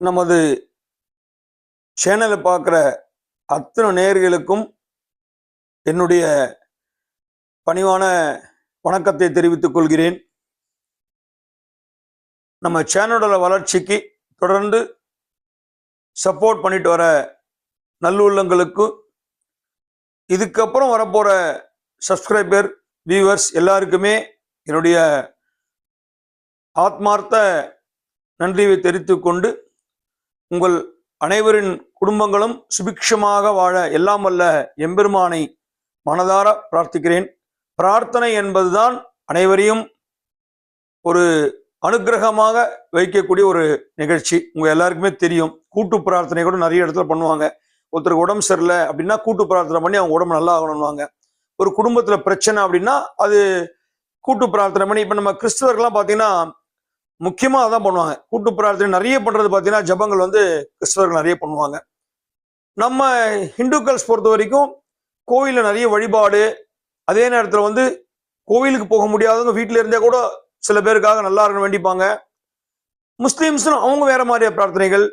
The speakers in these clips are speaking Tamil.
நமது சேனலை பார்க்குற அத்தனை நேர்களுக்கும் என்னுடைய பணிவான வணக்கத்தை தெரிவித்துக் கொள்கிறேன். நம்ம சேனலோட வளர்ச்சிக்கு தொடர்ந்து சப்போர்ட் பண்ணிட்டு வர நல்லுள்ளங்களுக்கு இதுக்கப்புறம் வரப்போகிற சப்ஸ்கிரைபர் வியூவர்ஸ் எல்லாருக்குமே என்னுடைய ஆத்மார்த்த நன்றியை தெரிவித்துக் கொண்டு உங்கள் அனைவரின் குடும்பங்களும் சுபிக்ஷமாக வாழ எல்லாம் வல்ல எம்பெருமானை மனதார பிரார்த்திக்கிறேன். பிரார்த்தனை என்பதுதான் அனைவரையும் ஒரு அனுக்கிரகமாக வைக்கக்கூடிய ஒரு நிகழ்ச்சி. உங்கள் எல்லாருக்குமே தெரியும். கூட்டு பிரார்த்தனை கூட நிறைய இடத்துல பண்ணுவாங்க. ஒருத்தருக்கு உடம்பு சரியில்லை அப்படின்னா கூட்டு பிரார்த்தனை பண்ணி அவங்க உடம்பு நல்லா ஆகணும்வாங்க ஒரு குடும்பத்தில் பிரச்சனை அப்படின்னா அது கூட்டு பிரார்த்தனை பண்ணி இப்போ நம்ம கிறிஸ்தவர்கள்லாம் பார்த்தீங்கன்னா முக்கியமாக அதான் பண்ணுவாங்க. கூட்டு பிரார்த்தனை நிறைய பண்ணுறது பார்த்தீங்கன்னா ஜபங்கள் வந்து கிறிஸ்தவர்கள் நிறைய பண்ணுவாங்க. நம்ம ஹிந்துக்கள்ஸ் பொறுத்த வரைக்கும் கோவிலில் நிறைய வழிபாடு அதே நேரத்தில் வந்து கோவிலுக்கு போக முடியாதவங்க வீட்டில் இருந்தே கூட சில பேருக்காக நல்லா இருக்கணும் வேண்டிப்பாங்க. முஸ்லீம்ஸும் அவங்க வேற மாதிரியா பிரார்த்தனைகள்.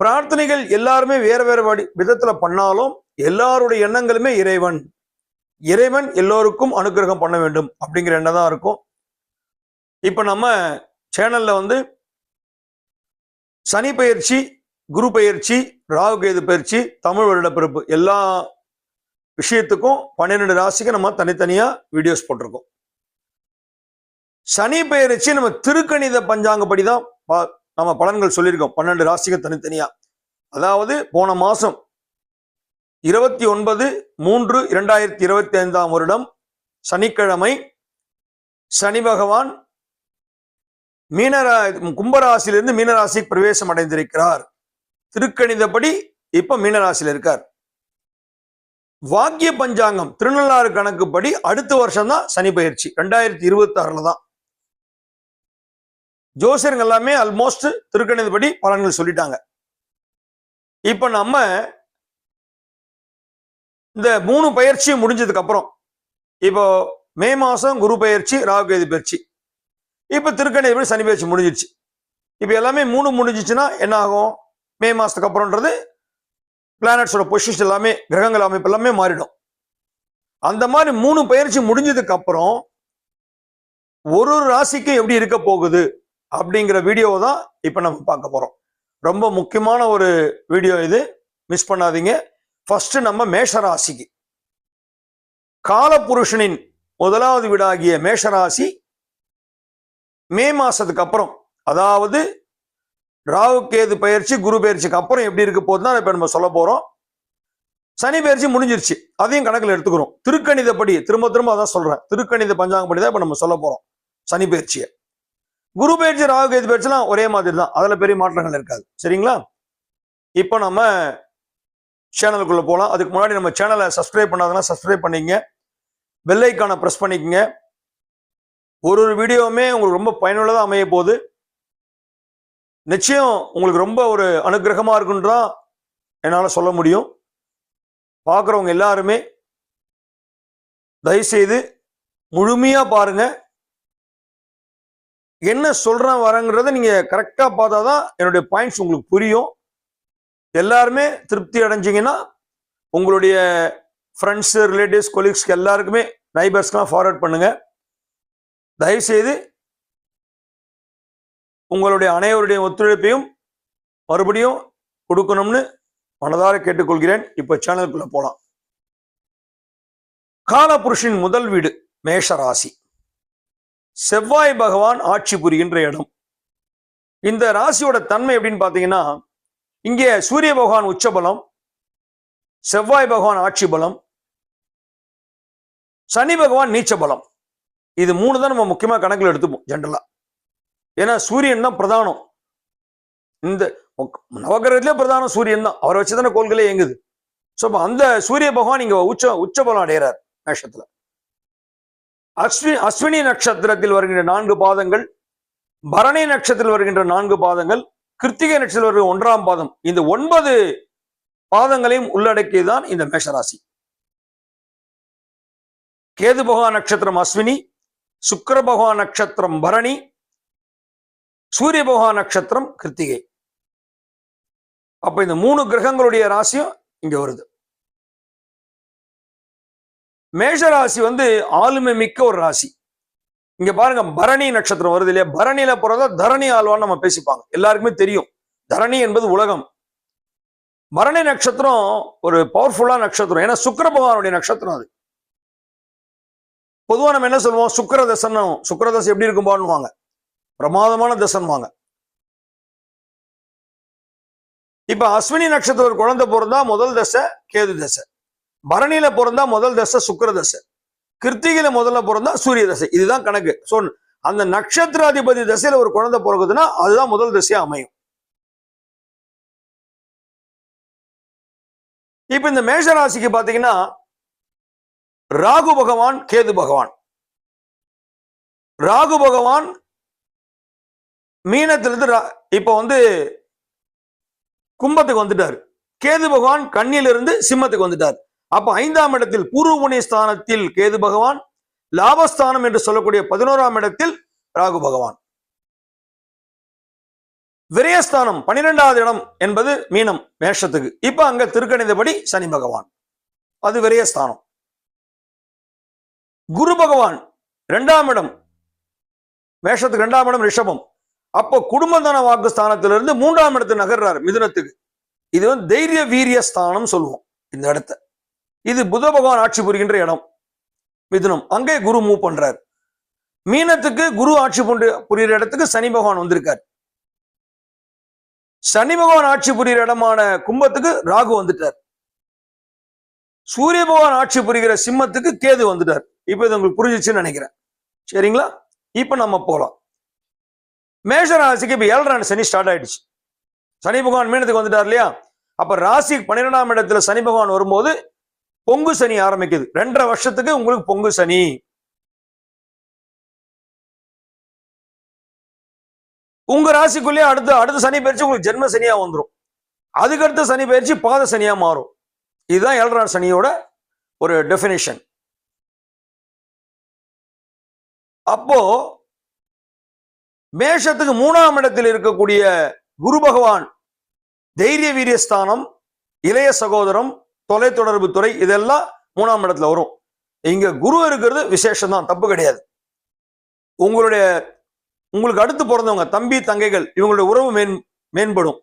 பிரார்த்தனைகள் எல்லாருமே வேற வேற வடி விதத்தில் பண்ணாலும் எல்லாருடைய எண்ணங்களுமே இறைவன். இறைவன் எல்லோருக்கும் அனுக்கிரகம் பண்ண வேண்டும் அப்படிங்கிற எண்ணம் தான் இருக்கும். இப்போ நம்ம சேனல்ல வந்து சனி பயிற்சி குரு பயிற்சி ராகு கேது பயிற்சி தமிழ் வருட பிறப்பு எல்லா விஷயத்துக்கும் பன்னிரெண்டு ராசிக்கு நம்ம தனித்தனியா வீடியோஸ் போட்டிருக்கோம். சனி பெயர்ச்சி நம்ம திருக்கணித பஞ்சாங்கப்படி தான் ப- நம்ம பலன்கள் சொல்லியிருக்கோம். பன்னெண்டு ராசிக்கு தனித்தனியா. அதாவது போன மாசம் இருபத்தி ஒன்பது மூன்று இரண்டாயிரத்தி இருபத்தி ஐந்தாம் வருடம் சனிக்கிழமை சனி பகவான் மீனரா கும்பராசியிலிருந்து மீனராசி பிரவேசம் அடைந்திருக்கிறார். திருக்கணிதப்படி இப்ப மீனராசியில் இருக்கார். வாக்கிய பஞ்சாங்கம் திருநள்ளாறு கணக்குப்படி அடுத்த வருஷம் தான் சனி பயிற்சி. ரெண்டாயிரத்தி இருபத்தி ஆறுல தான். ஜோசியர்கள் எல்லாமே ஆல்மோஸ்ட் திருக்கணிதப்படி பலன்கள் சொல்லிட்டாங்க. இப்ப நம்ம இந்த மூணு பயிற்சியும் முடிஞ்சதுக்கு அப்புறம் இப்போ மே மாசம் குரு பயிற்சி ராகுகேது பயிற்சி. இப்போ திருக்கணிதப்படி சனி பயிற்சி முடிஞ்சிருச்சு? இப்போ எல்லாமே மூணு முடிஞ்சிச்சுன்னா என்ன ஆகும் மே மாதத்துக்கு அப்புறம்ன்றது பிளானட்ஸோட பொசிஷன் எல்லாமே கிரகங்கள் அமைப்பு எல்லாமே மாறிடும். அந்த மாதிரி மூணு பயிற்சி முடிஞ்சதுக்கு அப்புறம் ஒரு ஒரு ராசிக்கும் எப்படி இருக்க போகுது அப்படிங்கிற வீடியோவை தான் இப்போ நம்ம பார்க்க போகிறோம் ரொம்ப முக்கியமான ஒரு வீடியோ இது. மிஸ் பண்ணாதீங்க. ஃபர்ஸ்ட் நம்ம மேஷ ராசிக்கு. காலபுருஷனின் முதலாவது வீடாகிய மேஷராசி மே மாசத்துக்கு அப்புறம் அதாவது ராகு கேது பயிற்சி குரு பயிற்சிக்கு அப்புறம் எப்படி இருக்க போகுது தான் இப்போ நம்ம சொல்ல போறோம். சனி பயிற்சி முடிஞ்சிருச்சு. அதையும் கணக்கில் எடுத்துக்கிறோம். திருக்கணிதப்படி திரும்ப திரும்ப அதான் சொல்றேன். திருக்கணித பஞ்சாங்கப்படி தான் இப்போ நம்ம சொல்ல போறோம். சனி பயிற்சியை. குரு பயிற்சி ராகு கேது பயிற்சிலாம் ஒரே மாதிரி தான் அதுல பெரிய மாற்றங்கள் இருக்காது. சரிங்களா? இப்போ நம்ம சேனலுக்குள்ள போகலாம் அதுக்கு முன்னாடி நம்ம சேனலை சப்ஸ்கிரைப் பண்ணாதனா சப்ஸ்கிரைப் பண்ணிக்கங்க. பெல்லைக்கான ப்ரெஸ் பண்ணிக்கங்க. ஒரு ஒரு வீடியோவுமே உங்களுக்கு ரொம்ப பயனுள்ளதாக அமைய போகுது நிச்சயம் உங்களுக்கு ரொம்ப ஒரு அனுகிரகமாக இருக்குன்றா என்னால் சொல்ல முடியும். பார்க்குறவங்க எல்லாருமே தயவுசெய்து முழுமையாக பாருங்கள் என்ன சொல்கிறேன் வரங்கிறத கரெக்டாக பார்த்தா தான் என்னுடைய பாயிண்ட்ஸ் உங்களுக்கு புரியும். எல்லாருமே திருப்தி அடைஞ்சிங்கன்னா உங்களுடைய ஃப்ரெண்ட்ஸு ரிலேட்டிவ்ஸ் கொலீக்ஸ்க்கு எல்லாருக்குமே நைபர்ஸ்க்கெலாம் ஃபார்வர்ட் பண்ணுங்கள் தயவுசெய்து உங்களுடைய அனைவருடைய ஒத்துழைப்பையும் மறுபடியும் கொடுக்கணும்னு மனதார கேட்டுக்கொள்கிறேன். இப்போ சேனலுக்குள்ள போலாம். காலபுருஷின் முதல் வீடு மேஷ ராசி செவ்வாய் பகவான் ஆட்சி புரிகின்ற இடம். இந்த ராசியோட தன்மை எப்படின்னு பார்த்தீங்கன்னா இங்கே சூரிய பகவான் உச்சபலம் செவ்வாய் பகவான் ஆட்சி பலம் சனி பகவான் நீச்ச பலம் இது மூணு தான் நம்ம முக்கியமா கணக்கில் எடுத்துப்போம் ஜென்ரலாக ஏன்னா சூரியன் தான் பிரதானம். இந்த நவகிரகத்திலே பிரதானம் சூரியன் தான். அவரை வச்சு தானே கோள்களே இயங்குது. ஸோ அந்த சூரிய பகவான் இங்க உச்ச உச்சபலம் அடைகிறார் மேஷத்துல. அஸ்வி அஸ்வினி நட்சத்திரத்தில் வருகின்ற நான்கு பாதங்கள் பரணி நட்சத்திரத்தில் வருகின்ற நான்கு பாதங்கள் கிருத்திகை நட்சத்திரத்தில் வருகிற ஒன்றாம் பாதம். இந்த ஒன்பது பாதங்களையும் உள்ளடக்கியதுதான் இந்த மேஷராசி. கேது பகவான் நட்சத்திரம் அஸ்வினி சுக்கர பகவான் நட்சத்திரம் பரணி சூரிய பகவான் நட்சத்திரம் கிருத்திகை. அப்ப இந்த மூணு கிரகங்களுடைய ராசியும் இங்க வருது. மேஷ ராசி வந்து ஆளுமை மிக்க ஒரு ராசி. இங்க பாருங்க பரணி நட்சத்திரம் வருது இல்லையா? பரணியில போறதா தரணி ஆழ்வான்னு நம்ம பேசிப்பாங்க. எல்லாருக்குமே தெரியும். தரணி என்பது உலகம். பரணி நட்சத்திரம் ஒரு பவர்ஃபுல்லா நட்சத்திரம். ஏன்னா சுக்கர பகவானுடைய நட்சத்திரம் அது. பொதுவாக நம்ம என்ன சொல்லுவோம்? சுக்கர தசனம் சுக்கர தசை எப்படி இருக்கும்பான்னுவாங்க. பிரமாதமான தசன்வாங்க இப்ப அஸ்வினி நட்சத்திரம் ஒரு குழந்தை பிறந்தா முதல் தசை கேது தசை. பரணியில பிறந்தா முதல் தசை சுக்கர தசை. கிருத்திகையில முதல்ல பிறந்தா சூரிய தசை. இதுதான் கணக்கு. சோ அந்த நட்சத்திராதிபதி தசையில ஒரு குழந்தை பிறகுதுன்னா அதுதான் முதல் தசையா அமையும். இப்ப இந்த மேஷ ராசிக்கு பாத்தீங்கன்னா ராகு பகவான் கேது பகவான். ராகு பகவான் மீனத்திலிருந்து இப்போ இப்ப வந்து கும்பத்துக்கு வந்துட்டார். கேது பகவான் கண்ணிலிருந்து சிம்மத்துக்கு வந்துட்டார். அப்ப ஐந்தாம் இடத்தில் பூர்வ ஸ்தானத்தில் கேது பகவான் லாபஸ்தானம் என்று சொல்லக்கூடிய பதினோராம் இடத்தில் ராகு பகவான். விரயஸ்தானம் பனிரெண்டாவது இடம் என்பது மீனம் மேஷத்துக்கு. இப்ப அங்க திருக்கணிந்தபடி சனி பகவான். அது விரயஸ்தானம். குரு பகவான் ரெண்டாம் இடம். மேஷத்துக்கு ரெண்டாம் இடம் ரிஷபம். அப்போ குடும்பதான வாக்கு ஸ்தானத்திலிருந்து மூன்றாம் இடத்து நகர்றாரு மிதுனத்துக்கு. இது வந்து தைரிய வீரிய ஸ்தானம் சொல்லுவோம் இந்த இடத்த. இது புத பகவான் ஆட்சி புரிகின்ற இடம். மிதுனம். அங்கே குரு மூவ் பண்றாரு. மீனத்துக்கு குரு ஆட்சி புண்டு புரிகிற இடத்துக்கு சனி பகவான் வந்திருக்கார். சனி பகவான் ஆட்சி புரிகிற இடமான கும்பத்துக்கு ராகு வந்துட்டார். சூரிய பகவான் ஆட்சி புரிகிற சிம்மத்துக்கு கேது வந்துட்டார். இப்போ இது உங்களுக்கு புரிஞ்சிச்சுன்னு நினைக்கிறேன். சரிங்களா? இப்போ நம்ம போகலாம் மேஷ ராசிக்கு இப்போ ஏழரை சனி ஸ்டார்ட் ஆயிடுச்சு. சனி பகவான் மீனத்துக்கு வந்துட்டார் இல்லையா? அப்போ ராசி பன்னிரெண்டாம் இடத்துல சனி பகவான் வரும்போது பொங்கு சனி ஆரம்பிக்குது. ரெண்டரை வருஷத்துக்கு உங்களுக்கு பொங்கு சனி. உங்க ராசிக்குள்ளேயே அடுத்த அடுத்த சனி பயிற்சி உங்களுக்கு ஜென்ம சனியா வந்துடும் அதுக்கடுத்த சனி பயிற்சி பாத சனியா மாறும். இதுதான் ஏழரை சனியோட ஒரு டெபினிஷன் அப்போ மேஷத்துக்கு மூணாம் இடத்தில் இருக்கக்கூடிய குரு பகவான் தைரிய வீரியஸ்தானம் இளைய சகோதரம் தொலைத்தொடர்பு துறை இதெல்லாம் மூணாம் இடத்துல வரும். இங்க குரு இருக்கிறது விசேஷம் தான் தப்பு கிடையாது. உங்களுடைய உங்களுக்கு அடுத்து பிறந்தவங்க தம்பி தங்கைகள் இவங்களுடைய உறவு மேன் மேம்படும்.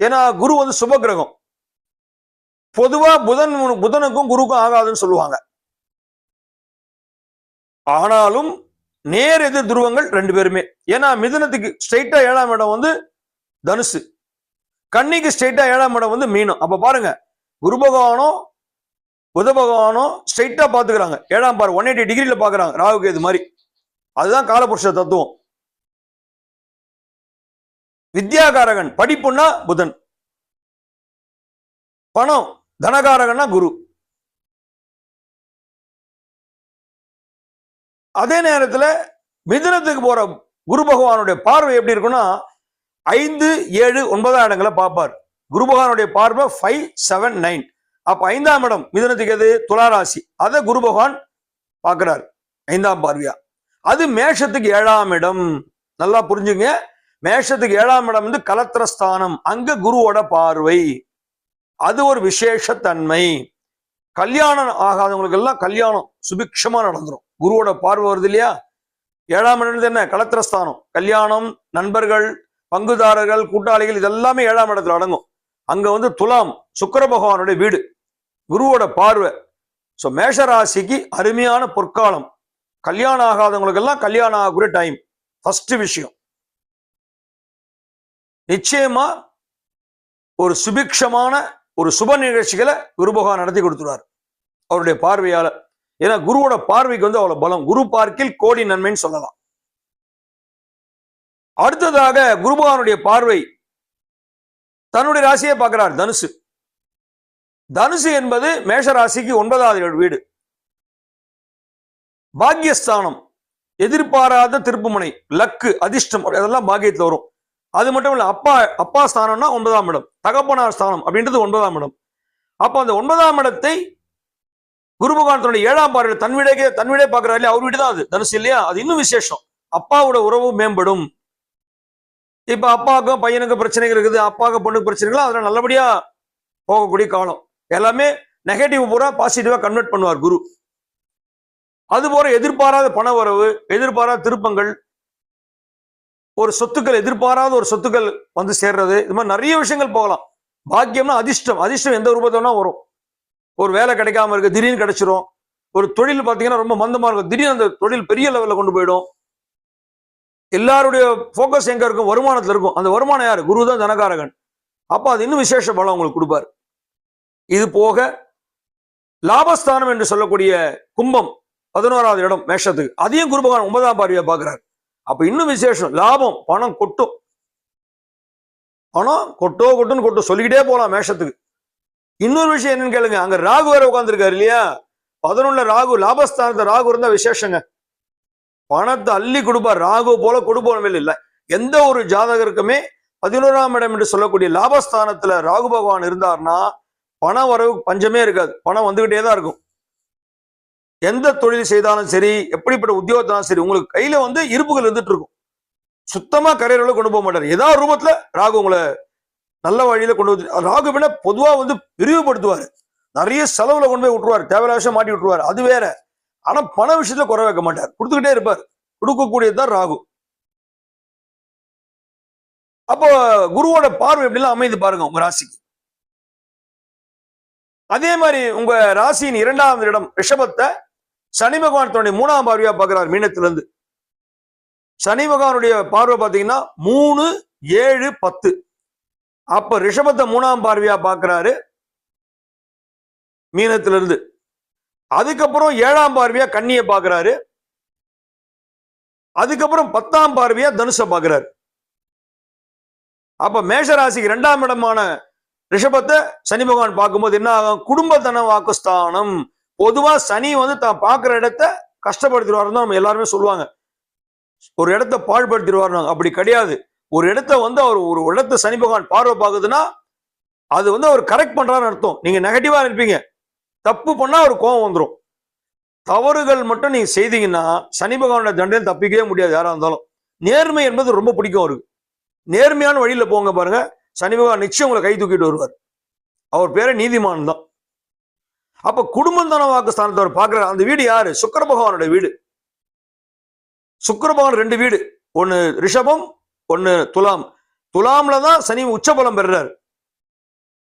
ஏன்னா குரு வந்து சுப கிரகம் பொதுவா புதன் புதனுக்கும் குருக்கும் ஆகாதுன்னு சொல்லுவாங்க. ஆனாலும் நேர் எதிர் துருவங்கள் ரெண்டு பேருமே. ஏன்னா மிதுனத்துக்கு ஸ்ட்ரைட்டா ஏழாம் இடம் வந்து தனுசு. கன்னிக்கு ஸ்ட்ரைட்டா ஏழாம் இடம் வந்து மீனம். அப்ப பாருங்க குரு பகவானோ புத பகவானோ ஸ்ட்ரைட்டா பாத்துக்கிறாங்க. ஏழாம் பாரு ஒன் எயிட்டி டிகிரியில பாக்குறாங்க ராகுக்கு இது மாதிரி. அதுதான் காலபுருஷ தத்துவம். வித்யாகாரகன் படிப்புன்னா புதன். பணம் தனகாரகன்னா குரு. அதே நேரத்தில் மிதுனத்துக்கு போற குரு பகவானுடைய பார்வை எப்படி இருக்குன்னா ஐந்து ஏழு ஒன்பதாம் இடங்களை பார்ப்பார். குரு பகவானுடைய பார்வை ஃபைவ் செவன் நைன் அப்ப ஐந்தாம் இடம் மிதுனத்துக்கு எது? துளாராசி. அதை குரு பகவான் பார்க்கிறார் ஐந்தாம் பார்வையா. அது மேஷத்துக்கு ஏழாம் இடம். நல்லா புரிஞ்சுங்க. மேஷத்துக்கு ஏழாம் இடம் வந்து கலத்திரஸ்தானம் அங்க குருவோட பார்வை. அது ஒரு விசேஷத்தன்மை கல்யாணம் ஆகாதவங்களுக்கு எல்லாம் கல்யாணம் சுபிக்ஷமா நடந்துரும். குருவோட பார்வை வருது இல்லையா? ஏழாம் இடத்துல என்ன? கலத்திரஸ்தானம். கல்யாணம் நண்பர்கள் பங்குதாரர்கள் கூட்டாளிகள் இதெல்லாமே ஏழாம் இடத்துல அடங்கும். அங்க வந்து துலாம் சுக்கர பகவானுடைய வீடு. குருவோட பார்வை. ஸோ மேஷராசிக்கு அருமையான பொற்காலம். கல்யாணம் ஆகாதவங்களுக்கு எல்லாம் கல்யாணம் ஆகக்கூடிய டைம் ஃபர்ஸ்ட் விஷயம். நிச்சயமா ஒரு சுபிக்ஷமான ஒரு சுப நிகழ்ச்சிகளை குரு பகவான் நடத்தி கொடுத்துருவார். அவருடைய பார்வையால ஏன்னா குருவோட பார்வைக்கு வந்து அவ்வளவு பலம். குரு பார்க்கில் கோடி நன்மைன்னு சொல்லலாம். அடுத்ததாக குருபகவானுடைய பார்வை தன்னுடைய ராசியை பார்க்கிறார் தனுசு. தனுசு என்பது மேஷ ராசிக்கு ஒன்பதாவது வீடு. பாக்யஸ்தானம் எதிர்பாராத திருப்புமுனை லக்கு அதிர்ஷ்டம் அதெல்லாம் பாக்கியத்தில் வரும். அது மட்டும் இல்ல அப்பா அப்பா ஸ்தானம்னா ஒன்பதாம் இடம். தகப்பனார் ஸ்தானம் அப்படின்றது ஒன்பதாம் இடம். அப்போ அந்த ஒன்பதாம் இடத்தை குரு பகவான் தன்னுடைய ஏழாம் பார்வையில் தன் வீடே தன் வீடே பார்க்கிறாரு இல்லையா? அவர் வீடு தான் அது. தனுசு இல்லையா? அது இன்னும் விசேஷம். அப்பாவோட உறவு மேம்படும். இப்ப அப்பாவுக்கும் பையனுக்கு பிரச்சனைகள் இருக்குது. அப்பாவுக்கு பொண்ணுக்கு பிரச்சனைகள் அதுல நல்லபடியா போகக்கூடிய காலம். எல்லாமே நெகட்டிவ் பூரா பாசிட்டிவா கன்வெர்ட் பண்ணுவார் குரு. அது போற எதிர்பாராத பண வரவு எதிர்பாராத திருப்பங்கள் ஒரு சொத்துக்கள் எதிர்பாராத ஒரு சொத்துக்கள் வந்து சேர்றது. இது மாதிரி நிறைய விஷயங்கள் போகலாம். பாக்கியம்னா அதிர்ஷ்டம். அதிர்ஷ்டம் எந்த ரூபத்தோனா வரும். ஒரு வேலை கிடைக்காம இருக்கு திடீர்னு கிடைச்சிரும். ஒரு தொழில் பார்த்தீங்கன்னா ரொம்ப மந்தமா இருக்கும். திடீர்னு அந்த தொழில் பெரிய லெவல்ல கொண்டு போயிடும். எல்லாருடைய ஃபோக்கஸ் எங்க இருக்கும்? வருமானத்துல இருக்கும். அந்த வருமானம் யாரு? குரு தான் தனகாரகன். அப்ப அது இன்னும் விசேஷ பலம் உங்களுக்கு கொடுப்பாரு. இது போக லாபஸ்தானம் என்று சொல்லக்கூடிய கும்பம் பதினோராவது இடம் மேஷத்துக்கு. அதையும் குரு பகவான் ஒன்பதாம் பார்வையை பார்க்குறாரு. அப்ப இன்னும் விசேஷம். லாபம் பணம் கொட்டும். பணம் கொட்டோ கொட்டுன்னு கொட்டும். சொல்லிக்கிட்டே போகலாம் மேஷத்துக்கு. இன்னொரு விஷயம் என்னன்னு கேளுங்க. அங்க ராகு வேற உட்காந்துருக்காரு இல்லையா? பதினொன்னுல ராகு லாபஸ்தானத்தை ராகு இருந்தா விசேஷங்க. பணத்தை அள்ளி கொடுப்பார் ராகு போல கொடுப்போம் இல்லை. எந்த ஒரு ஜாதகருக்குமே பதினோராம் இடம் என்று சொல்லக்கூடிய லாபஸ்தானத்துல ராகு பகவான் இருந்தார்னா பண வரவு பஞ்சமே இருக்காது. பணம் வந்துகிட்டே தான் இருக்கும். எந்த தொழில் செய்தாலும் சரி எப்படிப்பட்ட உத்தியோகத்தாலும் சரி உங்களுக்கு கையில வந்து இருப்புகள் இருந்துட்டு இருக்கும். சுத்தமா கரையில கொண்டு போக மாட்டார். ஏதாவது ரூபத்துல ராகு உங்களை நல்ல வழியில கொண்டு வந்து ராகு பொதுவா வந்து விரிவுபடுத்துவாரு நிறைய செலவுல கொண்டு போய் விட்டுருவார். தேவையான விஷயம் மாட்டி விட்டுருவார். அது வேற. ஆனா பண விஷயத்துல குறை வைக்க மாட்டார். கொடுத்துக்கிட்டே இருப்பார். கொடுக்கக்கூடியதுதான் ராகு. அப்போ குருவோட பார்வை எப்படிலாம் அமைந்து பாருங்க உங்க ராசிக்கு. அதே மாதிரி உங்க ராசியின் இரண்டாவது இடம் ரிஷபத்தை சனி பகவான் தன்னுடைய மூணாம் பார்வையா பார்க்கிறார் மீனத்திலிருந்து. சனி பகவானுடைய பார்வை பார்த்தீங்கன்னா மூணு ஏழு பத்து. அப்ப ரிஷபத்தை மூணாம் பார்வையா பார்க்கிறாரு மீனத்திலிருந்து. அதுக்கப்புறம் ஏழாம் பார்வையா கன்னியை பார்க்கிறாரு. அதுக்கப்புறம் பத்தாம் பார்வையா தனுஷை பார்க்கிறாரு. அப்ப மேஷராசிக்கு ரெண்டாம் இரண்டாம் இடமான ரிஷபத்தை சனி பகவான் பார்க்கும்போது என்ன ஆகும்? குடும்பத்தன வாக்குஸ்தானம் பொதுவா சனி வந்து தான் பார்க்குற இடத்த கஷ்டப்படுத்திடுவாருன்னு நம்ம எல்லாருமே சொல்லுவாங்க. ஒரு இடத்த பாழ்படுத்திடுவாருன்னு. அப்படி கிடையாது. ஒரு இடத்த வந்து அவர் ஒரு இடத்த சனி பகவான் பார்வை பார்க்குதுன்னா அது வந்து அவர் கரெக்ட் பண்றாருன்னு அர்த்தம். நீங்க நெகட்டிவா இருப்பீங்க தப்பு பண்ணா அவர் கோவம் வந்துடும் தவறுகள் மட்டும் நீங்க செய்தீங்கன்னா சனி பகவானோட தண்டனை தப்பிக்கவே முடியாது யாரா இருந்தாலும். நேர்மை என்பது ரொம்ப பிடிக்கும் அவருக்கு. நேர்மையான வழியில போங்க பாருங்க. சனி பகவான் நிச்சயம் உங்களை கை தூக்கிட்டு வருவார். அவர் பேரே நீதிமான் தான். அப்ப குடும்பம் தான வாக்கு ஸ்தானத்தை அவர் பார்க்கிறார். அந்த வீடு யாரு? சுக்கர பகவானோட வீடு. சுக்கர பகவான் ரெண்டு வீடு. ஒன்னு ரிஷபம் ஒன்னு துலாம். துலாம்ல தான் சனி உச்சபலம் பெறுறாரு.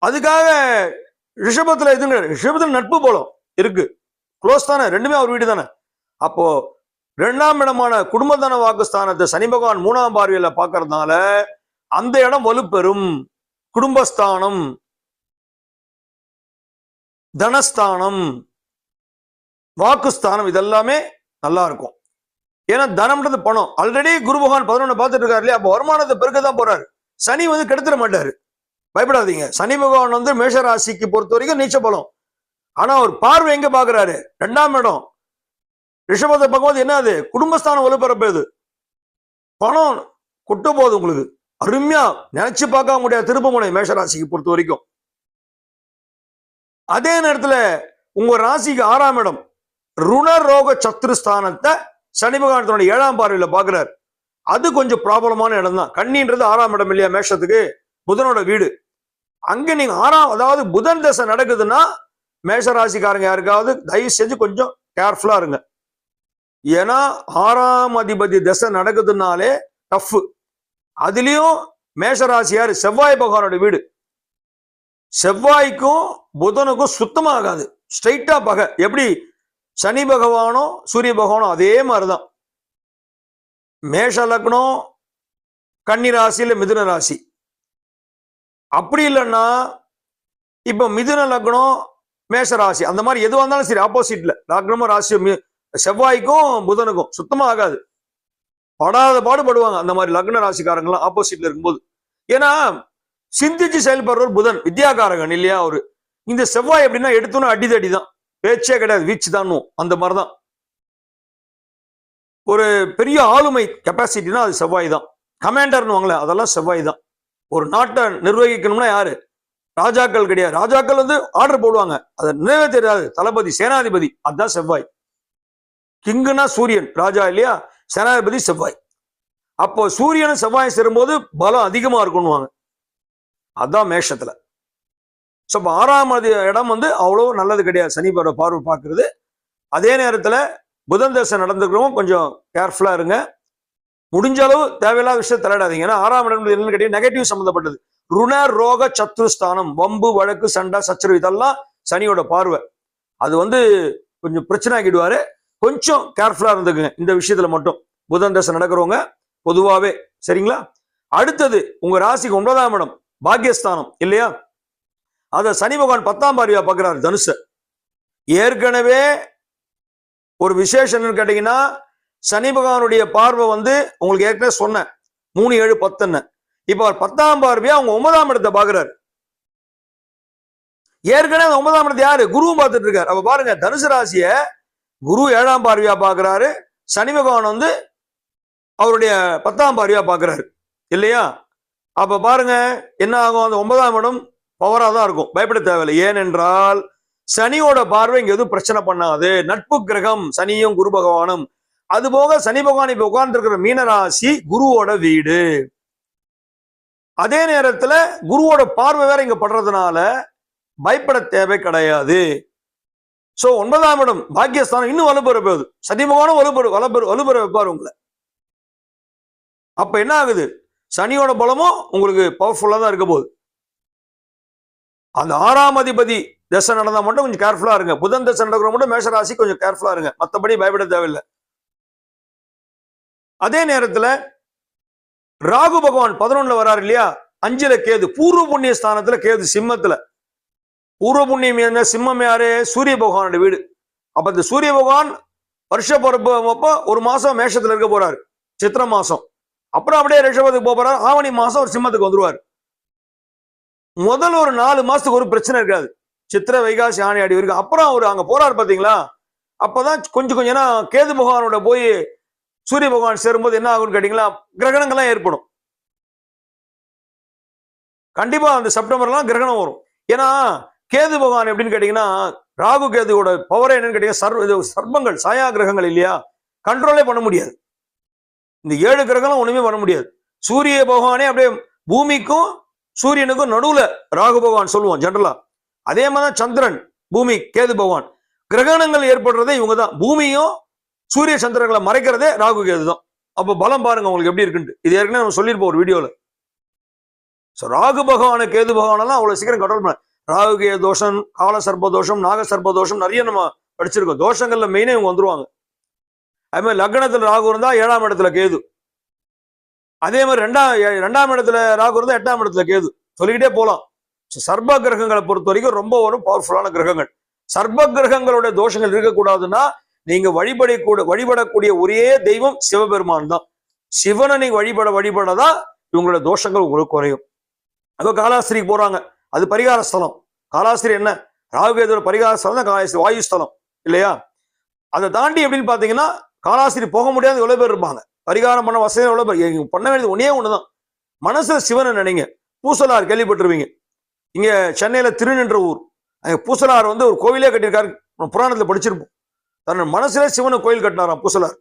அதுக்காக ரிஷபத்தில் எதுங்க? ரிஷபத்தில் நட்பு போலம் இருக்கு. க்ளோஸ் தானே? ரெண்டுமே அவர் வீடு தானே? அப்போ ரெண்டாம் இடமான குடும்பத்தன வாக்குஸ்தானத்தை சனி பகவான் மூணாம் பார்வையில பார்க்கறதுனால அந்த இடம் வலுப்பெறும். குடும்பஸ்தானம் தனஸ்தானம் வாக்குஸ்தானம் இதெல்லாமே நல்லா இருக்கும். ஏன்னா தனம்ன்றது பணம். ஆல்ரெடி குரு பகவான் பதினொன்னு பார்த்துட்டு இருக்காரு இல்லையா? அப்போ வருமானத்தை பெருக்க தான் போறாரு. சனி வந்து கெடுத்துட மாட்டாரு. பயப்படாதீங்க. சனி பகவான் வந்து மேஷ ராசிக்கு பொறுத்த வரைக்கும் நீச்ச பலம். ஆனா அவர் பார்வை எங்க பாக்குறாரு? ரெண்டாம் இடம். ரிஷபத்தை பார்க்கும்போது என்ன அது? குடும்பஸ்தானம் வலுப்பெறப்போகுது பணம் கொட்ட போகுது உங்களுக்கு. அருமையா நினைச்சு பார்க்க முடியாது திருப்பமுனை மேஷராசிக்கு பொறுத்த வரைக்கும். அதே நேரத்துல உங்க ராசிக்கு ஆறாம் இடம். ருணரோக சத்துருஸ்தானத்தை சனி ஏழாம் பார்வையில பாக்குறாரு அது கொஞ்சம் ப்ராப்ளமான இடம் தான் கண்ணின்றது ஆறாம் இடம் இல்லையா மேஷத்துக்கு? புதனோட வீடு. அங்க நீங்க ஆறாம் அதாவது புதன் தசை நடக்குதுன்னா மேஷராசிக்காரங்க யாருக்காவது தயவு செஞ்சு கொஞ்சம் கேர்ஃபுல்லா இருங்க. ஏன்னா ஆறாம் அதிபதி தசை நடக்குதுனாலே டஃப் அதுலயும் மேஷராசியார் செவ்வாய் பகவானோட வீடு. செவ்வாய்க்கும் புதனுக்கும் சுத்தமாகாது. ஸ்ட்ரைட்டா பகை. எப்படி? சனி பகவானும் சூரிய பகவானும் அதே மாதிரிதான். மேஷ லக்னம் கன்னி ராசி இல்லை மிதுன ராசி. அப்படி இல்லைன்னா இப்ப மிதுன லக்னம் மேஷ ராசி அந்த மாதிரி எதுவாக இருந்தாலும் சரி ஆப்போசிட்ல லக்னமும் ராசியும் செவ்வாய்க்கும் புதனுக்கும் சுத்தமா ஆகாது. படாத பாடுபடுவாங்க அந்த மாதிரி லக்ன ராசிக்காரங்களாம் ஆப்போசிட்ல இருக்கும்போது. ஏன்னா சிந்திச்சு செயல்படுறவர் புதன் வித்யாகாரகன் இல்லையா அவரு. இந்த செவ்வாய் எப்படின்னா எடுத்தோன்னு அடிதடி தான் பேச்சே கிடையாது வீச்சு தான் அந்த மாதிரிதான். ஒரு பெரிய ஆளுமை கெப்பாசிட்டினா அது செவ்வாய் தான் கமாண்டர்னு வாங்கலை அதெல்லாம் செவ்வாய் தான் ஒரு நாட்டை நிர்வகிக்கணும்னா யாரு? ராஜாக்கள் கிடையாது. ராஜாக்கள் வந்து ஆர்டர் போடுவாங்க. அதை நிறைவேற்றாது தளபதி சேனாதிபதி அதுதான் செவ்வாய். கிங்குனா சூரியன் ராஜா இல்லையா? சேனாதிபதி செவ்வாய். அப்போ சூரியனும் செவ்வாய் சேரும்போது பலம் அதிகமா இருக்கும்னுவாங்க. அதான் மேஷத்துல. ஸோ அப்போ ஆறாம் இடம் வந்து அவ்வளோ நல்லது கிடையாது. சனி பார்வை பார்க்கறது. அதே நேரத்தில் புதன் தசை நடந்துக்கிறவங்க கொஞ்சம் கேர்ஃபுல்லாக இருங்க. முடிஞ்ச அளவு தேவையில்லாத விஷயம் தலையிடாதீங்க. ஏன்னா ஆறாம் இடம் என்னன்னு கேட்டீங்கன்னா நெகட்டிவ் சம்மந்தப்பட்டது ருண ரோக சத்ருஸ்தானம் வம்பு வழக்கு சண்டை சச்சரவு இதெல்லாம் சனியோட பார்வை. அது வந்து கொஞ்சம் பிரச்சனை ஆக்கிடுவாரு. கொஞ்சம் கேர்ஃபுல்லாக இருந்துக்குங்க. இந்த விஷயத்தில் மட்டும். புதன் தசை நடக்கிறவங்க பொதுவாகவே சரிங்களா? அடுத்தது உங்கள் ராசிக்கு ஒன்பதாம் இடம் பாக்கியஸ்தானம் இல்லையா? அத சனி பகவான் பத்தாம் பார்வையா பார்க்கிறாரு தனுச. ஏற்கனவே ஒரு விசேஷம் என்னன்னு கேட்டீங்கன்னா சனி பகவானுடைய பார்வை வந்து உங்களுக்கு ஏற்கனவே சொன்னேன். மூணு ஏழு பத்துன்னு. இப்ப அவர் பத்தாம் பார்வையா அவங்க ஒன்பதாம் இடத்தை பாக்குறாரு ஏற்கனவே அந்த ஒன்பதாம் இடத்தை யாரு? குருவும் பார்த்துட்டு இருக்காரு. அப்ப பாருங்க தனுசு ராசிய குரு ஏழாம் பார்வையா பாக்குறாரு சனி பகவான் வந்து அவருடைய பத்தாம் பார்வையா பாக்குறாரு இல்லையா? அப்ப பாருங்க என்ன ஆகும்? அந்த ஒன்பதாம் இடம் பவரா தான் இருக்கும். பயப்பட தேவையில்லை. ஏனென்றால் சனியோட பார்வை இங்க எதுவும் பிரச்சனை பண்ணாது. நட்பு கிரகம் சனியும் குரு பகவானும். அது போக சனி பகவான் இப்ப உட்கார்ந்து இருக்கிற மீனராசி குருவோட வீடு. அதே நேரத்துல குருவோட பார்வை வேற இங்க படுறதுனால பயப்பட தேவை கிடையாது. சோ ஒன்பதாம் இடம் பாக்கியஸ்தானம். இன்னும் வலுப்பெற போகுது. சனி பகவானும் வலுப்பெறு வலுப்பெற வலுப்பெற வைப்பார் உங்களை. அப்ப என்ன ஆகுது? சனியோட பலமும் உங்களுக்கு பவர்ஃபுல்லா தான் இருக்க போகுது. அந்த ஆறாம் அதிபதி தசை நடந்தா மட்டும் கொஞ்சம் கேர்ஃபுல்லா இருங்க. புதன் தசை நடக்கிற மட்டும் மேஷராசி கொஞ்சம் கேர்ஃபுல்லா இருங்க. மற்றபடி பயப்பட தேவையில்லை. அதே நேரத்துல ராகு பகவான் பதினொன்னுல வராரு இல்லையா? அஞ்சுல கேது. பூர்வ புண்ணிய ஸ்தானத்துல கேது சிம்மத்துல. பூர்வ புண்ணியம் என்ன? சிம்மம் யாரு? சூரிய பகவானோட வீடு. அப்ப இந்த சூரிய பகவான் வருஷ பிறப்பு அப்போ ஒரு மாசம் மேஷத்துல இருக்க போறாரு. சித்திர மாசம். அப்புறம் அப்படியே ரிஷபத்துக்கு போக போறாரு. ஆவணி மாசம் ஒரு சிம்மத்துக்கு வந்துருவாரு. முதல் ஒரு நாலு மாசத்துக்கு ஒரு பிரச்சனை இருக்காது. சித்திர வைகாசி ஆணை அடி வரைக்கும். அப்புறம் அவர் அங்க போறாரு பாத்தீங்களா? அப்பதான் கொஞ்சம் கொஞ்சம் ஏன்னா கேது பகவானோட போய் சூரிய பகவான் சேரும்போது என்ன ஆகும்னு கேட்டீங்களா? கிரகணங்கள்லாம் ஏற்படும். கண்டிப்பா அந்த செப்டம்பர்லாம் கிரகணம் வரும். ஏன்னா கேது பகவான் எப்படின்னு கேட்டீங்கன்னா ராகு கேதுவோட பவர் என்னன்னு கேட்டீங்கன்னா சர்வ இது சர்ப்பங்கள் சாயா கிரகங்கள் இல்லையா? கண்ட்ரோலே பண்ண முடியாது. இந்த ஏழு கிரகங்களும் ஒண்ணுமே பண்ண முடியாது. சூரிய பகவானே அப்படியே பூமிக்கும் சூரியனுக்கும் நடுவுல ராகு பகவான் சொல்லுவோம் ஜென்ரலா அதே மாதிரி சந்திரன் பூமி கேது பகவான். கிரகணங்கள் ஏற்படுறதே இவங்க தான் பூமியும் சூரிய சந்திரங்களை மறைக்கிறதே ராகு கேது தான். அப்போ பலம் பாருங்க உங்களுக்கு எப்படி இருக்குன்ட்டு. இது ஏற்கனவே நம்ம சொல்லியிருப்போம் ஒரு வீடியோல. ஸோ ராகு பகவான கேது பகவானெல்லாம் அவ்வளவு சீக்கிரம் கண்ட்ரோல் பண்ண ராகு கே தோஷம் கால சர்ப்ப தோஷம் நாக சர்ப்ப தோஷம் நிறைய நம்ம படிச்சிருக்கோம். தோஷங்கள்ல மெயினே இவங்க வந்துருவாங்க. அதே மாதிரி லக்னத்துல ராகு இருந்தா ஏழாம் இடத்துல கேது. அதே மாதிரி ரெண்டாம் ரெண்டாம் இடத்துல ராகு இருந்தால் எட்டாம் இடத்துல கேது. சொல்லிக்கிட்டே போகலாம் சர்ப கிரகங்களை பொறுத்த வரைக்கும் ரொம்ப ஒரு பவர்ஃபுல்லான கிரகங்கள். சர்ப கிரகங்களோட தோஷங்கள் இருக்கக்கூடாதுன்னா நீங்க வழிபடக்கூட வழிபடக்கூடிய ஒரே தெய்வம் சிவபெருமான் தான். சிவனை நீங்க வழிபட வழிபடதான் இவங்களோட தோஷங்கள் உங்களுக்கு குறையும். அதோ காலாஸ்திரிக்கு போறாங்க. அது பரிகார ஸ்தலம். காலாஸ்திரி என்ன? ராகுகேதோட பரிகார ஸ்தலம் தான் காலாஸ்திரி வாயு ஸ்தலம். இல்லையா? அதை தாண்டி எப்படின்னு பாத்தீங்கன்னா காலாஸ்திரி போக முடியாத எவ்வளவு பேர் இருப்பாங்க. பரிகாரம் பண்ண வசதி பண்ண வேண்டியது ஒன்னே ஒண்ணுதான். மனசுல சிவனை நினைங்க. பூசலார் கேள்விப்பட்டிருவீங்க இங்க சென்னையில திருநின்ற ஊர். அங்க பூசலார் வந்து ஒரு கோவிலே கட்டியிருக்காரு. நம்ம புராணத்துல படிச்சிருப்போம். தன் மனசுல சிவனை கோயில் கட்டினாராம் பூசலார்.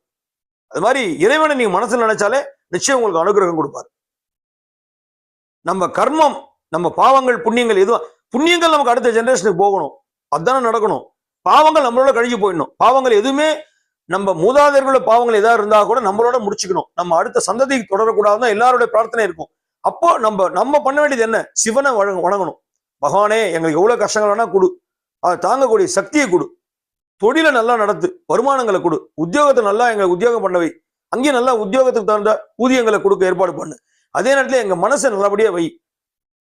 அது மாதிரி இறைவனை நீங்க மனசுல நினைச்சாலே நிச்சயம் உங்களுக்கு அனுகிரகம் கொடுப்பார். நம்ம கர்மம் நம்ம பாவங்கள் புண்ணியங்கள் எதுவும் புண்ணியங்கள் நமக்கு அடுத்த ஜெனரேஷனுக்கு போகணும். அதானே நடக்கணும். பாவங்கள் நம்மளோட கழிஞ்சு போயிடணும். பாவங்கள் எதுவுமே நம்ம மூதாதையர்களோட பாவங்கள் ஏதாவது இருந்தா கூட நம்மளோட முடிச்சுக்கணும். நம்ம அடுத்த சந்ததிக்கு தொடரக்கூடாதுன்னு எல்லாருடைய பிரார்த்தனை இருக்கும். அப்போ நம்ம நம்ம பண்ண வேண்டியது என்ன? சிவனை வழங்க வணங்கணும். பகவானே எங்களுக்கு எவ்வளவு கஷ்டங்கள் வேணா கொடு. அதை தாங்கக்கூடிய சக்தியை கொடு. தொழிலை நல்லா நடத்து. வருமானங்களை கொடு. உத்தியோகத்தை நல்லா எங்களுக்கு உத்தியோகம் பண்ணவை அங்கேயும் நல்லா உத்தியோகத்துக்கு தகுந்த ஊதியங்களை கொடுக்க ஏற்பாடு பண்ணு. அதே நேரத்தில் எங்க மனசை நல்லபடியா வை.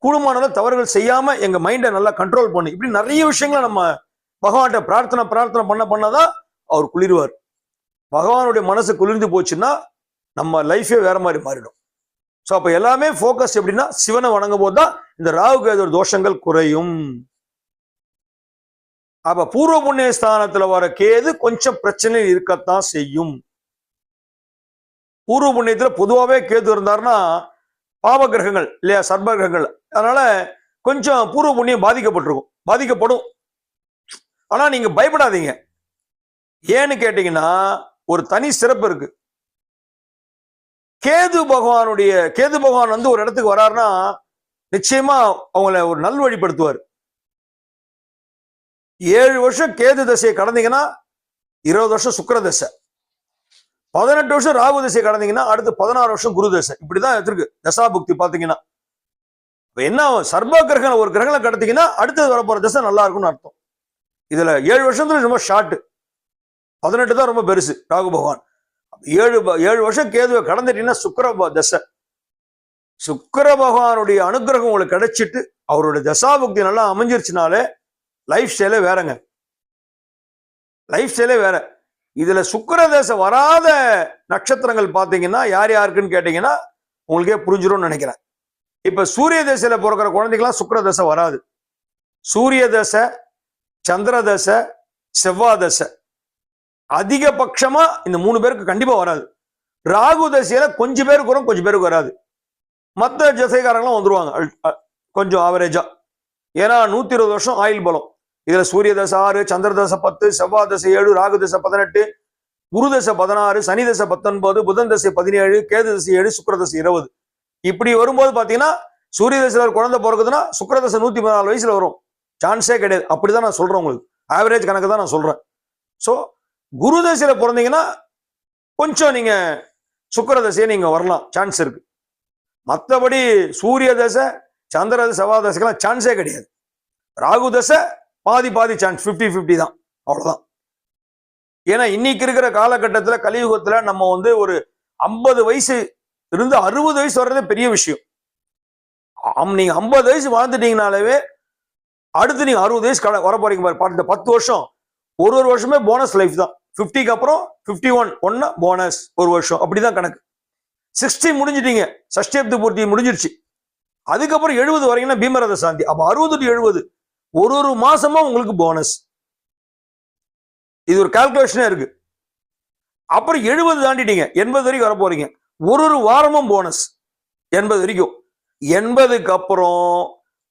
கூடுமான தவறுகள் செய்யாம எங்க மைண்டை நல்லா கண்ட்ரோல் பண்ணு. இப்படி நிறைய விஷயங்களை நம்ம பகவான்கிட்ட பிரார்த்தனை பிரார்த்தனை பண்ண பண்ணதான் அவர் குளிர்வார். பகவானுடைய மனசு குளிர்ந்து போச்சுன்னா நம்ம லைஃபே வேற மாதிரி மாறிடும். ஸோ அப்போ எல்லாமே ஃபோக்கஸ் எப்படின்னா சிவனை வணங்கும் போது தான் இந்த ராகு கேது தோஷங்கள் குறையும். அப்ப பூர்வ புண்ணிய ஸ்தானத்துல வர கேது கொஞ்சம் பிரச்சனை இருக்கத்தான் செய்யும். பூர்வ புண்ணியத்துல பொதுவாகவே கேது இருந்தாருன்னா பாவ கிரகங்கள் இல்லையா சர்ப கிரகங்கள் அதனால கொஞ்சம் பூர்வ புண்ணியம் பாதிக்கப்பட்டிருக்கும். பாதிக்கப்படும். ஆனா நீங்க பயப்படாதீங்க. ஏன்னு கேட்டீங்கன்னா ஒரு தனி சிறப்பு இருக்கு. கேது பகவானுடைய கேது பகவான் வந்து ஒரு இடத்துக்கு வராருன்னா நிச்சயமா அவங்கள ஒரு நல்வழிப்படுத்துவார் ஏழு வருஷம் கேது தசையை கடந்தீங்கன்னா இருபது வருஷம் சுக்கர தசை. பதினெட்டு வருஷம் ராகு தசையை கடந்தீங்கன்னா அடுத்து பதினாறு வருஷம் குரு தசை. இப்படிதான் இருக்கு. தசாபுக்தி பாத்தீங்கன்னா என்ன ஆகும்? சர்வ கிரகங்களை ஒரு கிரகங்களை கடத்தீங்கன்னா அடுத்தது வரப்போற தசை நல்லா இருக்கும்னு அர்த்தம். இதுல ஏழு வருஷத்துல ரொம்ப ஷார்ட் பதினெட்டு தான் ரொம்ப பெருசு ராகு பகவான். ஏழு ப- ஏழு வருஷம் கேதுவை கடந்துட்டீங்கன்னா சுக்கர தசை. சுக்கர பகவானுடைய அனுகிரகம் உங்களுக்கு கிடைச்சிட்டு அவருடைய தசாபுக்தி நல்லா அமைஞ்சிருச்சுனாலே லைஃப் ஸ்டைலே வேறங்க. லைஃப் ஸ்டைலே வேற. இதுல சுக்கர தசை வராத நட்சத்திரங்கள் பார்த்தீங்கன்னா யார் யாருக்குன்னு கேட்டீங்கன்னா உங்களுக்கே புரிஞ்சிரும்னு நினைக்கிறேன். இப்ப சூரிய தசையில பிறக்கிற குழந்தைக்கெல்லாம் சுக்கர தசை வராது. சூரிய தசை சந்திர தசை செவ்வாய் தசை. அதிகபட்சமா இந்த மூணு பேருக்கு கண்டிப்பா வராது. ராகு தசையில கொஞ்சம் பேருக்கு வரும் கொஞ்சம் பேருக்கு வராது. மற்ற ஜசைக்காரங்களும் வந்துருவாங்க. அல்- கொஞ்சம் ஆவரேஜா ஏன்னா நூத்தி இருபது வருஷம் ஆயுள் பலம். இதுல சூரிய தசை ஆறு சந்திர தசை பத்து செவ்வாய் தசை ஏழு ராகு தசை பதினெட்டு குரு தசை பதினாறு சனி தசை பத்தொன்பது புதன் தசை பதினேழு கேது தசை ஏழு சுக்கிர தசை இருபது. இப்படி வரும்போது பாத்தீங்கன்னா சூரிய தசையில ஒரு குழந்தை பிறகுதுன்னா சுக்கிர தசை நூத்தி பதினாலு வயசுல வரும். சான்ஸே கிடையாது. அப்படிதான் நான் சொல்றேன் உங்களுக்கு. ஆவரேஜ் கணக்கு தான் நான் சொல்றேன். ஸோ குரு தசையில பிறந்தீங்கன்னா கொஞ்சம் நீங்க சுக்கர தசையை நீங்க வரலாம். சான்ஸ் இருக்கு. மற்றபடி சூரிய தசை சந்திர செவ்வாய் தசைக்கெல்லாம் சான்ஸே கிடையாது. ராகு தசை பாதி பாதி சான்ஸ் 50 50 தான். அவ்வளவுதான். ஏன்னா இன்னைக்கு இருக்கிற காலகட்டத்தில் கலியுகத்தில் நம்ம வந்து ஒரு ஐம்பது வயசு இருந்து அறுபது வயசு வர்றதே பெரிய விஷயம். நீங்க ஐம்பது வயசு வாழ்ந்துட்டீங்கனாலவே அடுத்து நீங்க அறுபது வயசு கட- வர போறீங்க பாரு. பத்து வருஷம். ஒரு ஒரு வருஷமே போனஸ் லைஃப் தான். 50க்கு அப்புறம் 51 ஒன் ஒன்னு போனஸ் ஒரு வருஷம். அப்படிதான் கணக்கு. சிக்ஸ்டி முடிஞ்சிட்டீங்க. சஷ்டியப்து பூர்த்தி முடிஞ்சிருச்சு. அதுக்கப்புறம் எழுபது வரைக்கும்னா பீமரத சாந்தி. அப்போ அறுபது டு எழுபது. ஒரு ஒரு மாசமும் உங்களுக்கு போனஸ் இது ஒரு கால்குலேஷனே இருக்கு. அப்புறம் எழுபது தாண்டிட்டீங்க. எண்பது வரைக்கும் வர போறீங்க. ஒரு ஒரு வாரமும் போனஸ் எண்பது வரைக்கும். எண்பதுக்கு அப்புறம்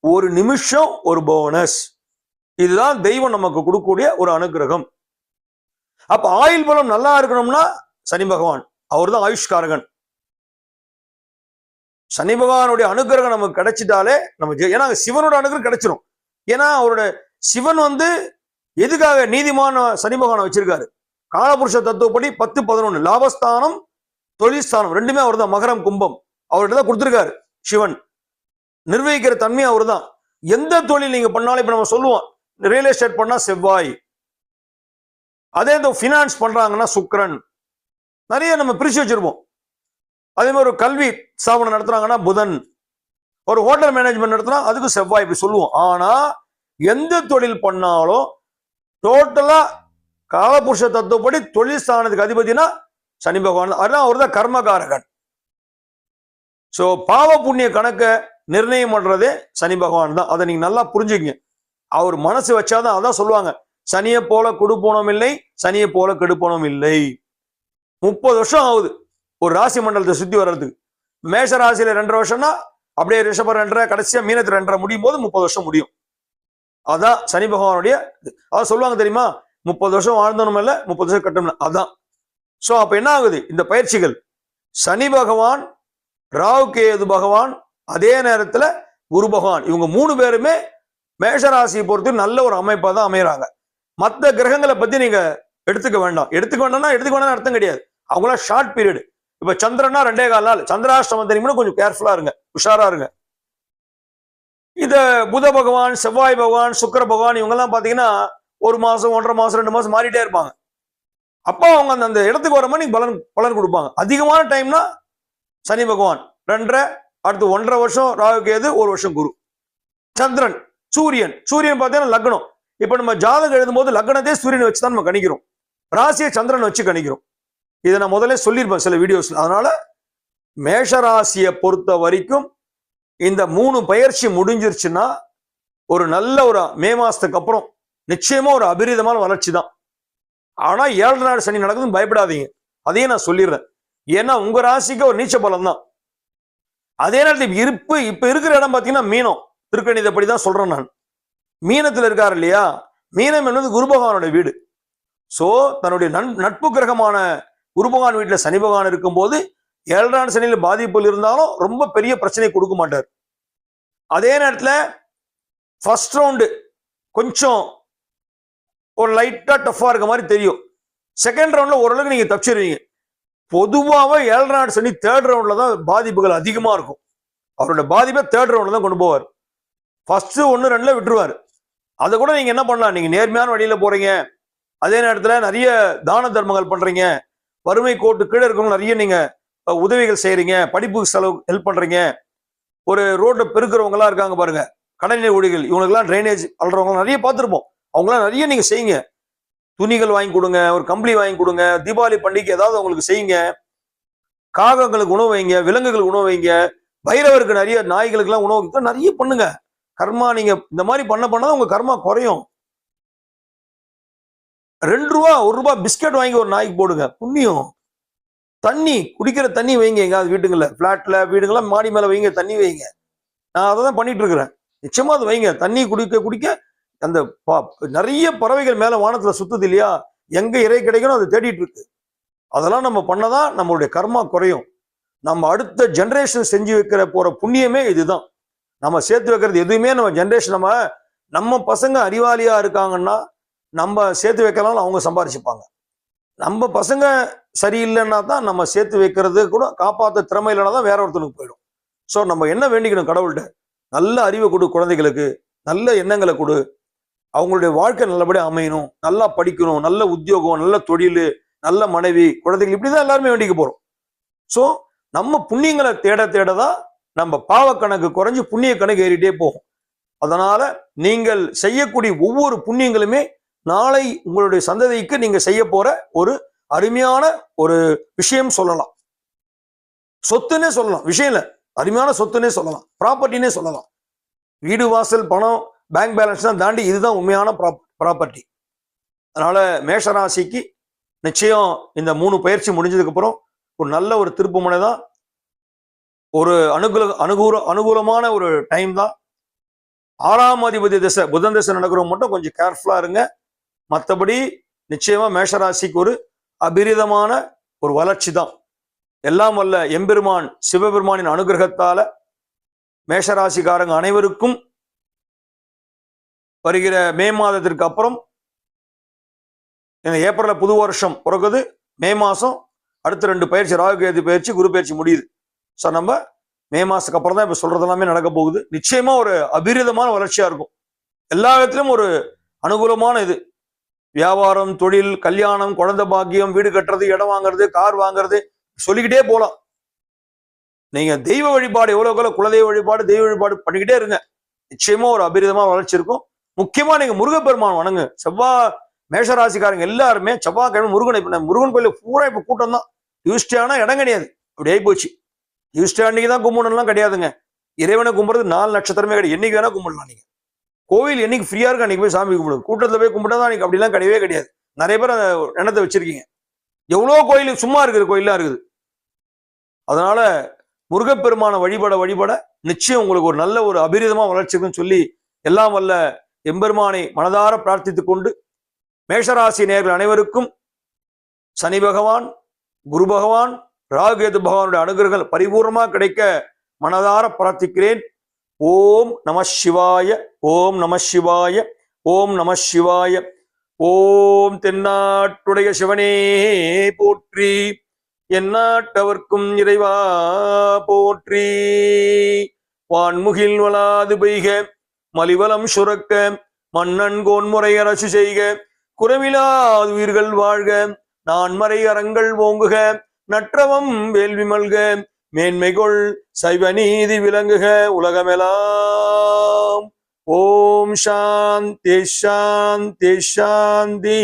ஒரு நிமிஷம் ஒரு போனஸ் இதுதான் தெய்வம் நமக்கு கொடுக்கக்கூடிய ஒரு அனுகிரகம். அப்ப ஆயுள் பலம் நல்லா இருக்கணும்னா சனி பகவான் அவர் தான் ஆயுஷ்காரகன். சனி பகவானுடைய அனுகிரகம் நமக்கு கிடைச்சிட்டாலே நம்ம ஏன்னா சிவனோட அனுகிரகம் கிடைச்சிரும். ஏன்னா அவரோட சிவன் வந்து எதுக்காக நீதிமான சனி பகவானை வச்சிருக்காரு? காலபுருஷ தத்துவப்படி பத்து பதினொன்னு லாபஸ்தானம் தொழில்ஸ்தானம் ரெண்டுமே அவர் தான் மகரம் கும்பம். அவர்கிட்ட தான் கொடுத்துருக்காரு சிவன். நிர்வகிக்கிற தன்மை அவர் தான் எந்த தொழில் நீங்க பண்ணாலும் இப்ப நம்ம சொல்லுவோம் ரியல் எஸ்டேட் பண்ணா செவ்வாய். அதே இந்த ஃபினான்ஸ் பண்றாங்கன்னா சுக்ரன் நிறைய நம்ம பிரிச்சு வச்சிருப்போம். அதே மாதிரி ஒரு கல்வி ஸ்தாபனம் நடத்துறாங்கன்னா புதன். ஒரு ஹோட்டல் மேனேஜ்மெண்ட் நடத்தினா அதுக்கு செவ்வாய் இப்படி சொல்லுவோம். ஆனா எந்த தொழில் பண்ணாலும் டோட்டலா காலபுருஷ தத்துவப்படி தொழில் ஸ்தானத்துக்கு அதிபதினா சனி பகவான். அதான் அவர் தான் கர்மகாரகன். சோ பாவ புண்ணிய கணக்கை நிர்ணயம் பண்றதே சனி பகவான் தான். அதை நீங்க நல்லா புரிஞ்சுக்கங்க. அவர் மனசு வச்சாதான் அதான் சொல்லுவாங்க. சனியை போல கொடுப்போனம் இல்லை சனியை போல கெடுப்போனும் இல்லை. முப்பது வருஷம் ஆகுது. ஒரு ராசி மண்டலத்தை சுத்தி வர்றதுக்கு. மேஷ ராசியில ரெண்டரை வருஷம்னா அப்படியே ரிஷபம் ரெண்டரை கடைசியா மீனத்து ரெண்டரை முடியும் போது முப்பது வருஷம் முடியும். அதான் சனி பகவானுடைய இது. அதான் சொல்லுவாங்க தெரியுமா? முப்பது வருஷம் வாழ்ந்தனும் இல்ல முப்பது வருஷம் கட்டணும் அதான். சோ அப்ப என்ன ஆகுது? இந்த பயிற்சிகள். சனி பகவான் ராகு கேது பகவான் அதே நேரத்துல குரு பகவான். இவங்க மூணு பேருமே மேஷராசியை பொறுத்து நல்ல ஒரு அமைப்பா தான் அமைகிறாங்க மற்ற கிரகங்களை பத்தி நீங்க எடுத்துக்க வேண்டாம். எடுத்துக்க வேண்டாம்னா எடுத்துக்க வேண்டாம் அர்த்தம் கிடையாது. அவங்களாம் ஷார்ட் பீரியட் இப்போ சந்திரனா ரெண்டே கால் நாள். சந்திராஷ்டமம் தெரியும்னா கொஞ்சம் கேர்ஃபுல்லா இருங்க. உஷாரா இருங்க. இதை புத பகவான் செவ்வாய் பகவான் சுக்கிர பகவான் இவங்கெல்லாம் பார்த்தீங்கன்னா பாத்தீங்கன்னா ஒரு மாசம் ஒன்றரை மாசம் ரெண்டு மாசம் மாறிட்டே இருப்பாங்க. அப்போ அவங்க அந்த அந்த இடத்துக்கு வர மாதிரி பலன் பலன் கொடுப்பாங்க. அதிகமான டைம்னா சனி பகவான். ரெண்டரை அடுத்து ஒன்றரை வருஷம் ராகு கேது ஒரு வருஷம் குரு. சந்திரன். சூரியன். சூரியன் பார்த்தீங்கன்னா லக்னம். இப்போ நம்ம ஜாதகம் எழுதும்போது லக்னத்தையே சூரியனை வச்சு தான் நம்ம கணிக்கிறோம். ராசியை சந்திரனை வச்சு கணிக்கிறோம். இதை நான் முதல்ல சொல்லியிருப்பேன் சில வீடியோஸ்ல அதனால மேஷ ராசியை பொறுத்த வரைக்கும் இந்த மூணு பயிற்சி முடிஞ்சிருச்சுன்னா ஒரு நல்ல ஒரு மே மாசத்துக்கு அப்புறம் நிச்சயமா ஒரு அபிரிதமான வளர்ச்சி தான். ஆனா ஏழு நாள் சனி நடக்குதுன்னு பயப்படாதீங்க. அதையும் நான் சொல்லிடுறேன். ஏன்னா உங்க ராசிக்கு ஒரு நீச்ச பலம் தான் அதே நேரத்தில் இருப்பு இப்ப இருக்கிற இடம் பாத்தீங்கன்னா மீனம். திருக்கணிதப்படி தான் சொல்றேன் நான். மீனத்தில் இருக்காரு இல்லையா? மீனம் என்பது குரு பகவானுடைய வீடு. சோ தன்னுடைய நன் நட்பு கிரகமான குரு பகவான் வீட்டில் சனி பகவான் இருக்கும்போது ஏழரான் சனியில் பாதிப்புகள் இருந்தாலும் ரொம்ப பெரிய பிரச்சனை கொடுக்க மாட்டார். அதே நேரத்தில் ஃபர்ஸ்ட் ரவுண்டு கொஞ்சம் ஒரு லைட்டாக டஃப்பாக இருக்க மாதிரி தெரியும். செகண்ட் ரவுண்டில் ஓரளவுக்கு நீங்க தப்பிச்சிருவீங்க. பொதுவாகவே ஏழரை சனி தேர்ட் ரவுண்ட்ல தான் பாதிப்புகள் அதிகமா இருக்கும். அவரோட பாதிப்பை தேர்ட் ரவுண்ட்ல தான் கொண்டு போவார். ஃபர்ஸ்ட் ஒன்று ரெண்டுல விட்டுருவார். அதை கூட நீங்க என்ன பண்ணலாம்? நீங்க நேர்மையான வழியில போறீங்க. அதே நேரத்தில் நிறைய தான தர்மங்கள் பண்றீங்க. வறுமை கோட்டு கீழே இருக்கவங்க நிறைய நீங்க உதவிகள் செய்யறீங்க படிப்பு செலவு ஹெல்ப் பண்றீங்க. ஒரு ரோட்டில் பெருக்கிறவங்க இருக்காங்க பாருங்க. கடல்நீர் ஊழிகள் இவங்களுக்குலாம் ட்ரைனேஜ் அல்றவங்க நிறைய பார்த்துருப்போம். அவங்களாம் நிறைய நீங்க செய்யுங்க. துணிகள் வாங்கி கொடுங்க ஒரு கம்பளி வாங்கி கொடுங்க தீபாவளி பண்டிகை ஏதாவது அவங்களுக்கு செய்யுங்க. காகங்களுக்கு உணவு வைங்க விலங்குகளுக்கு உணவு வைங்க. பைரவருக்கு நிறைய நாய்களுக்கெல்லாம் உணவு நிறைய பண்ணுங்க. கர்மா நீங்க இந்த மாதிரி பண்ண பண்ணதான் உங்க கர்மா குறையும். ரெண்டு ரூபா ஒரு ரூபா பிஸ்கட் வாங்கி ஒரு நாய்க்கு போடுங்க. புண்ணியம். தண்ணி குடிக்கிற தண்ணி வைங்க எங்காவது வீட்டுங்களில். பிளாட்ல வீடுங்கள மாடி மேல வைங்க தண்ணி வைங்க. நான் அதை தான் பண்ணிட்டு இருக்கிறேன் நிச்சயமா அது வைங்க. தண்ணி குடிக்க குடிக்க அந்த ப- நிறைய பறவைகள் மேல வானத்துல சுத்துது இல்லையா? எங்க இறை கிடைக்கணும் அதை தேடிட்டு இருக்கு அதெல்லாம் நம்ம பண்ணதான் நம்மளுடைய கர்மா குறையும். நம்ம அடுத்த ஜென்ரேஷன் செஞ்சு வைக்கிற போற புண்ணியமே இதுதான். நம்ம சேர்த்து வைக்கிறது எதுவுமே நம்ம ஜென்ரேஷன் நம்ம நம்ம பசங்க அறிவாளியா இருக்காங்கன்னா நம்ம சேர்த்து வைக்கலாம் அவங்க சம்பாரிச்சுப்பாங்க. நம்ம பசங்க சரியில்லைன்னா தான் நம்ம சேர்த்து வைக்கிறது கூட காப்பாற்ற திறமை இல்லைன்னா தான் வேற ஒருத்தனுக்கு போயிடும். ஸோ நம்ம என்ன வேண்டிக்கணும் கடவுள்கிட்ட? நல்ல அறிவை கொடு குழந்தைகளுக்கு நல்ல எண்ணங்களை கொடு. அவங்களுடைய வாழ்க்கை நல்லபடியாக அமையணும் நல்லா படிக்கணும் நல்ல உத்தியோகம் நல்ல தொழில் நல்ல மனைவி குழந்தைகள் இப்படிதான் எல்லாருமே வேண்டிக்க போகிறோம் ஸோ நம்ம புண்ணியங்களை தேட தேட தான் நம்ம பாவ கணக்கு குறைஞ்சு புண்ணிய கணக்கு ஏறிட்டே போகும். அதனால நீங்கள் செய்யக்கூடிய ஒவ்வொரு புண்ணியங்களுமே நாளை உங்களுடைய சந்ததிக்கு நீங்க செய்ய போற ஒரு அருமையான ஒரு விஷயம் சொல்லலாம். சொத்துன்னே சொல்லலாம். விஷயம் இல்ல. அருமையான சொத்துன்னே சொல்லலாம். ப்ராப்பர்ட்டினே சொல்லலாம். வீடு வாசல் பணம் பேங்க் பேலன்ஸ் தான் தாண்டி இதுதான் உண்மையான ப்ராப்பர்ட்டி அதனால மேஷராசிக்கு நிச்சயம் இந்த மூணு பயிற்சி முடிஞ்சதுக்கு அப்புறம் ஒரு நல்ல ஒரு திருப்புமுனை தான் ஒரு அனுகூல அனுகூல அனுகூலமான ஒரு டைம் தான். ஆறாம் அதிபதி திசை புதன் திசை நடக்கிறவங்க மட்டும் கொஞ்சம் கேர்ஃபுல்லாக இருங்க. மற்றபடி நிச்சயமாக மேஷராசிக்கு ஒரு அபிரிதமான ஒரு வளர்ச்சி தான். எல்லாம் வல்ல எம்பெருமான் சிவபெருமானின் அனுகிரகத்தால மேஷராசிக்காரங்க அனைவருக்கும் வருகிற மே மாதத்திற்கு அப்புறம் ஏப்ரலில் புது வருஷம் பிறகுது மே மாதம் அடுத்த ரெண்டு பயிற்சி ராகு கேது பயிற்சி குரு பயிற்சி முடியுது. ஸோ நம்ம மே மாதத்துக்கு அப்புறம் தான் இப்போ சொல்றது எல்லாமே நடக்க போகுது. நிச்சயமாக ஒரு அபிரிதமான வளர்ச்சியாக இருக்கும். எல்லா விதத்திலும் ஒரு அனுகூலமான இது. வியாபாரம் தொழில் கல்யாணம் குழந்தை பாக்கியம் வீடு கட்டுறது இடம் வாங்குறது கார் வாங்குறது சொல்லிக்கிட்டே போகலாம் நீங்க தெய்வ வழிபாடு எவ்வளோ எவ்வளவு குலதெய்வ வழிபாடு தெய்வ வழிபாடு பண்ணிக்கிட்டே இருங்க. நிச்சயமா ஒரு அபிரிதமா வளர்ச்சி இருக்கும். முக்கியமா நீங்க முருகப்பெருமான் வணங்கு. செவ்வாய் மேஷராசிக்காரங்க எல்லாருமே செவ்வாய்க்கிழமை முருகனை முருகன் கோயில் பூரா இப்ப கூட்டம் தான். யூஸ்டானா இடம் கிடையாது. அப்படி ஆகி போச்சு யூஸ்டா அன்னைக்கு தான் கும்பிடணும்லாம் கிடையாதுங்க. இறைவனை கும்பிட்றது நாலு நட்சத்திரமே கிடையாது. என்னைக்கு வேணா கும்பிடலாம் நீங்க. கோவில் என்னைக்கு ஃப்ரீயா இருக்கு அன்னைக்கு போய் சாமி கும்பிடுங்க. கூட்டத்தில் போய் கும்பிட்டா தான் அன்னைக்கு அப்படிலாம் கிடையவே கிடையாது. நிறைய பேர் அந்த எண்ணத்தை வச்சிருக்கீங்க. எவ்வளோ கோயில் சும்மா இருக்கிற கோயிலாக இருக்குது. அதனால முருகப்பெருமான வழிபட வழிபட நிச்சயம் உங்களுக்கு ஒரு நல்ல ஒரு அபிரிதமா வளர்ச்சிக்குன்னு சொல்லி எல்லாம் வல்ல எம்பெருமானை மனதார பிரார்த்தித்து கொண்டு மேஷராசி நேர்கள் அனைவருக்கும் சனி பகவான் குரு பகவான் ராகுகேது பகவானுடைய அனுகிரகங்கள் பரிபூர்ணமாக கிடைக்க மனதார பிரார்த்திக்கிறேன். ஓம் நம சிவாய ஓம் நம சிவாய ஓம் நம சிவாய. ஓம் தென்னாட்டுடைய சிவனே போற்றி எந்நாட்டவர்க்கும் இறைவா போற்றி. வான்முகில் வளாது பெய்க மலிவலம் சுரக்க மன்னன் கோன்முறை அரசு செய்க. குறவிலாது உயிர்கள் வாழ்க நான் மறை அறங்கள் ஓங்குக நற்றவம் வேள்வி மல்க மேன்மைகொள் சைவ நீதி விளங்குக உலகமெல்லாம் ஓம் சாந்தி சாந்தி சாந்தி